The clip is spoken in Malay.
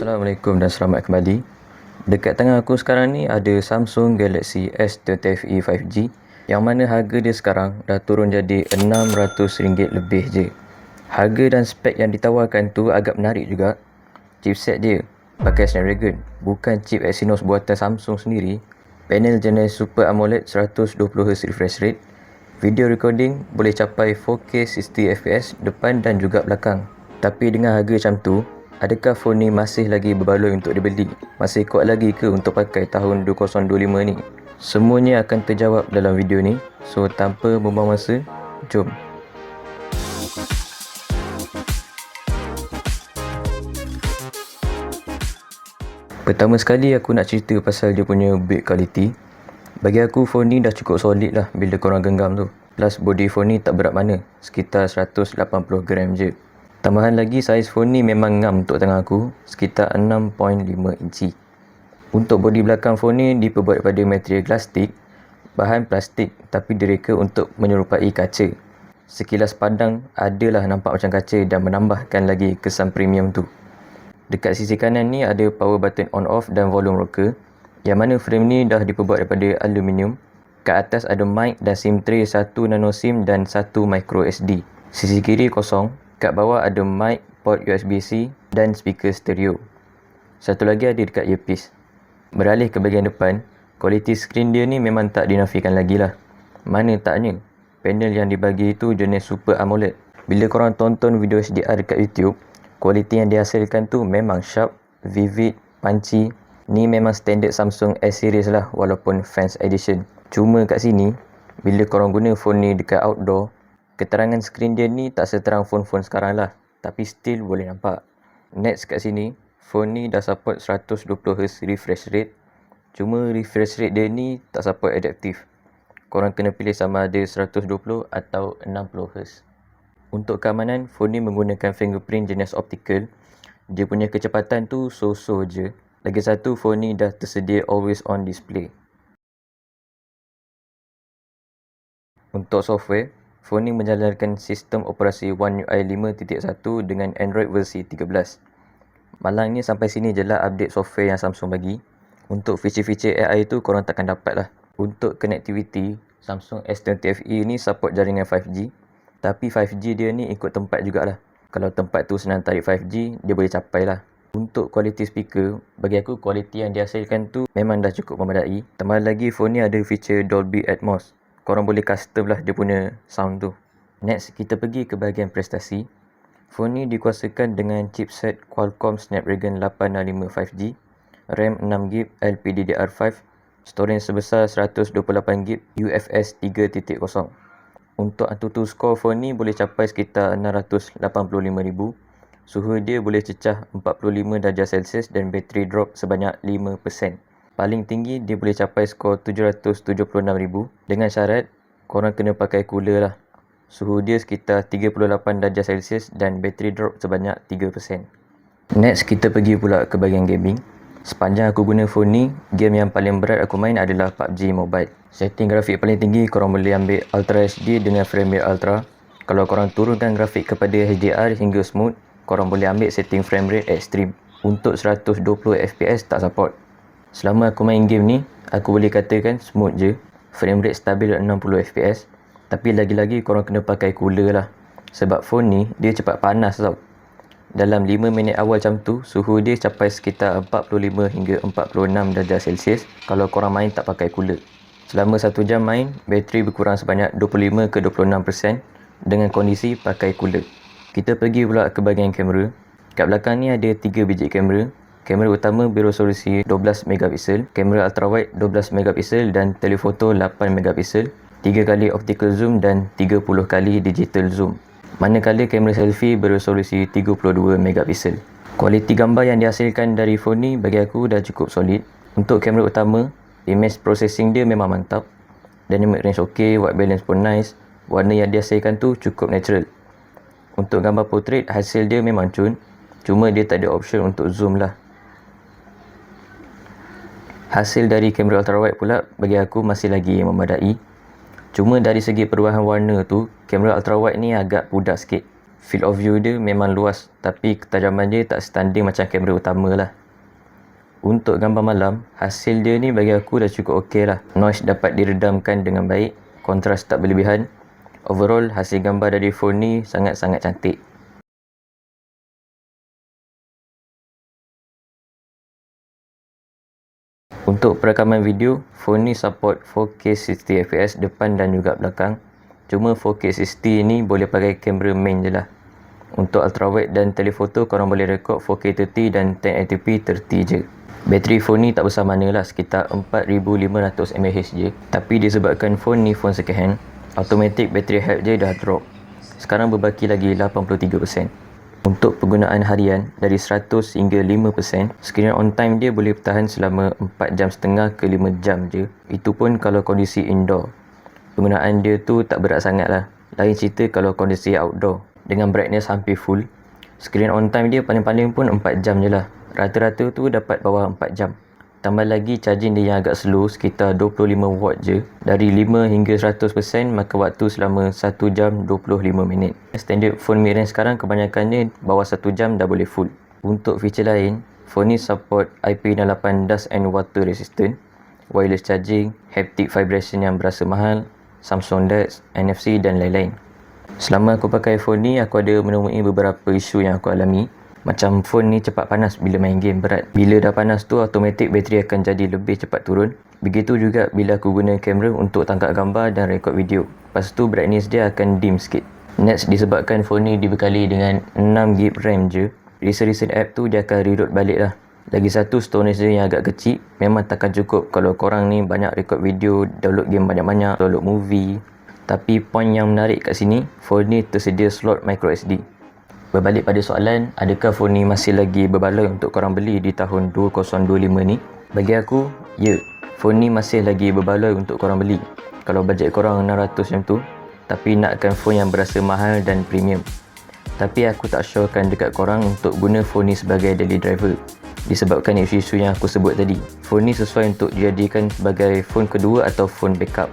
Assalamualaikum dan selamat kembali. Dekat tangan aku sekarang ni ada Samsung Galaxy S30 FE 5G yang mana harga dia sekarang dah turun jadi RM600 lebih je. Harga dan spek yang ditawarkan tu agak menarik juga. Chipset dia pakai Snapdragon, bukan chip Exynos buatan Samsung sendiri. Panel jenis Super AMOLED 120Hz refresh rate. Video recording boleh capai 4K 60fps depan dan juga belakang. Tapi dengan harga macam tu, Adakah phone ni masih lagi berbaloi untuk dibeli? Masih kuat lagi ke untuk pakai tahun 2025 ni? Semuanya akan terjawab dalam video ni. So tanpa membuang masa, jom. Pertama sekali aku nak cerita pasal dia punya build quality. Bagi aku phone ni dah cukup solid lah bila korang genggam tu. Plus body phone ni tak berat mana, sekitar 180 gram je. Tambahan lagi saiz phone ni memang ngam untuk tangan aku sekitar 6.5 inci. Untuk bodi belakang phone ni diperbuat daripada material plastik, bahan plastik tapi direka untuk menyerupai kaca. Sekilas pandang adalah nampak macam kaca dan menambahkan lagi kesan premium tu. Dekat sisi kanan ni ada power button on off dan volume rocker yang mana frame ni dah diperbuat daripada aluminium. Kat atas ada mic dan SIM tray 1 nano SIM dan 1 micro SD. Sisi kiri kosong Kat bawah ada mic, port USB-C dan speaker stereo. Satu lagi ada dekat earpiece. Beralih ke bahagian depan, kualiti skrin dia ni memang tak dinafikan lagi lah. Mana taknya, panel yang dibagi itu jenis Super AMOLED. Bila korang tonton video HDR dekat YouTube, kualiti yang dihasilkan tu memang sharp, vivid, punchy. Ni memang standard Samsung S-Series lah walaupun Fans Edition. Cuma kat sini, bila korang guna phone ni dekat outdoor, Keterangan skrin dia ni tak seterang phone-phone sekarang lah. Tapi still boleh nampak. Next kat sini, phone ni dah support 120Hz refresh rate. Cuma refresh rate dia ni tak support adaptive. Korang kena pilih sama ada 120 atau 60Hz. Untuk keamanan, phone ni menggunakan fingerprint jenis optical. Dia punya kecepatan tu so-so je. Lagi satu, phone ni dah tersedia always on display. Untuk software, Phone ni menjalankan sistem operasi One UI 5.1 dengan Android versi 13. Malangnya sampai sini je lah update software yang Samsung bagi. Untuk feature-feature AI tu korang takkan dapat lah. Untuk connectivity, Samsung S20 FE ni support jaringan 5G. Tapi 5G dia ni ikut tempat jugalah. Kalau tempat tu senang tarik 5G, dia boleh capai lah. Untuk kualiti speaker, bagi aku kualiti yang dihasilkan tu memang dah cukup memadai. Tambah lagi phone ni ada feature Dolby Atmos korang boleh custom lah dia punya sound tu. Next, kita pergi ke bahagian prestasi. Phone ni dikuasakan dengan chipset Qualcomm Snapdragon 865 5G, RAM 6GB LPDDR5, storage sebesar 128GB UFS 3.0. Untuk Antutu score phone ni boleh capai sekitar 685,000. Suhu dia boleh cecah 45 darjah Celsius dan bateri drop sebanyak 5%. Paling tinggi dia boleh capai skor 776,000 dengan syarat korang kena pakai cooler lah. Suhu dia sekitar 38 darjah Celsius dan bateri drop sebanyak 3%. Next kita pergi pula ke bahagian gaming. Sepanjang aku guna phone ni, game yang paling berat aku main adalah PUBG Mobile. Setting grafik paling tinggi korang boleh ambil Ultra HD dengan frame rate Ultra. Kalau korang turunkan grafik kepada HDR hingga smooth, korang boleh ambil setting frame rate Extreme. Untuk 120fps tak support. Selama aku main game ni, aku boleh katakan smooth je. Frame rate stabil 60fps. Tapi lagi-lagi korang kena pakai cooler lah. Sebab phone ni, dia cepat panas tau. Dalam 5 minit awal macam tu, suhu dia capai sekitar 45 hingga 46 darjah Celsius kalau korang main tak pakai cooler. Selama 1 jam main, bateri berkurang sebanyak 25 ke 26% dengan kondisi pakai cooler. Kita pergi pula ke bahagian kamera. Kat belakang ni ada 3 biji kamera Kamera utama beresolusi 12 megapiksel, kamera ultrawide 12 megapiksel dan telefoto 8 megapiksel, 3 kali optical zoom dan 30 kali digital zoom. Manakala kamera selfie beresolusi 32 megapiksel. Kualiti gambar yang dihasilkan dari phone ni bagi aku dah cukup solid. Untuk kamera utama, image processing dia memang mantap. Dynamic range ok, white balance pun nice. Warna yang dihasilkan tu cukup natural. Untuk gambar portrait, hasil dia memang cun. Cuma dia tak ada option untuk zoom lah. Hasil dari kamera ultrawide pula bagi aku masih lagi memadai. Cuma dari segi perubahan warna tu, kamera ultrawide ni agak pudak sikit. Field of view dia memang luas tapi ketajaman dia tak standing macam kamera utama lah. Untuk gambar malam, hasil dia ni bagi aku dah cukup okey lah. Noise dapat diredamkan dengan baik, kontras tak berlebihan. Overall, hasil gambar dari phone ni sangat-sangat cantik. Untuk perekaman video, phone ni support 4K 60fps depan dan juga belakang. Cuma 4K 60 ni boleh pakai kamera main je lah. Untuk ultrawide dan telefoto korang boleh rekod 4K 30 dan 1080p 30 je. Bateri phone ni tak besar mana lah sekitar 4500 mAh je. Tapi disebabkan phone ni phone second hand, automatic battery health je dah drop. Sekarang berbaki lagi 83%. Untuk penggunaan harian dari 100 hingga 5%, screen on time dia boleh bertahan selama 4 jam setengah ke 5 jam je. Itu pun kalau kondisi indoor. Penggunaan dia tu tak berat sangat lah. Lain cerita kalau kondisi outdoor. Dengan brightness hampir full, screen on time dia paling-paling pun 4 jam je lah. Rata-rata tu dapat bawah 4 jam. Tambah lagi charging dia yang agak slow sekitar 25 watt je. Dari 5 hingga 100% maka waktu selama 1 jam 25 minit. Standard phone mid range sekarang kebanyakannya bawah 1 jam dah boleh full. Untuk feature lain, phone ni support IP68 dust and water resistant, wireless charging, haptic vibration yang berasa mahal, Samsung DeX, NFC dan lain-lain. Selama aku pakai phone ni, aku ada menemui beberapa isu yang aku alami. Macam phone ni cepat panas bila main game berat. Bila dah panas tu automatik bateri akan jadi lebih cepat turun. Begitu juga bila aku guna kamera untuk tangkap gambar dan rekod video. Lepas tu brightness dia akan dim sikit. Next disebabkan phone ni dibekali dengan 6GB RAM je. Recent-recent app tu dia akan reload balik lah. Lagi satu storage dia yang agak kecil Memang takkan cukup kalau korang ni banyak rekod video Download game banyak-banyak Download movie Tapi point yang menarik kat sini Phone ni tersedia slot microSD Berbalik pada soalan, adakah phone ni masih lagi berbaloi untuk korang beli di tahun 2025 ni? Bagi aku, ya. Phone ni masih lagi berbaloi untuk korang beli. Kalau bajet korang 600 macam tu, tapi nakkan phone yang berasa mahal dan premium. Tapi aku tak syokan dekat korang untuk guna phone ni sebagai daily driver. Disebabkan isu-isu yang aku sebut tadi. Phone ni sesuai untuk dijadikan sebagai phone kedua atau phone backup.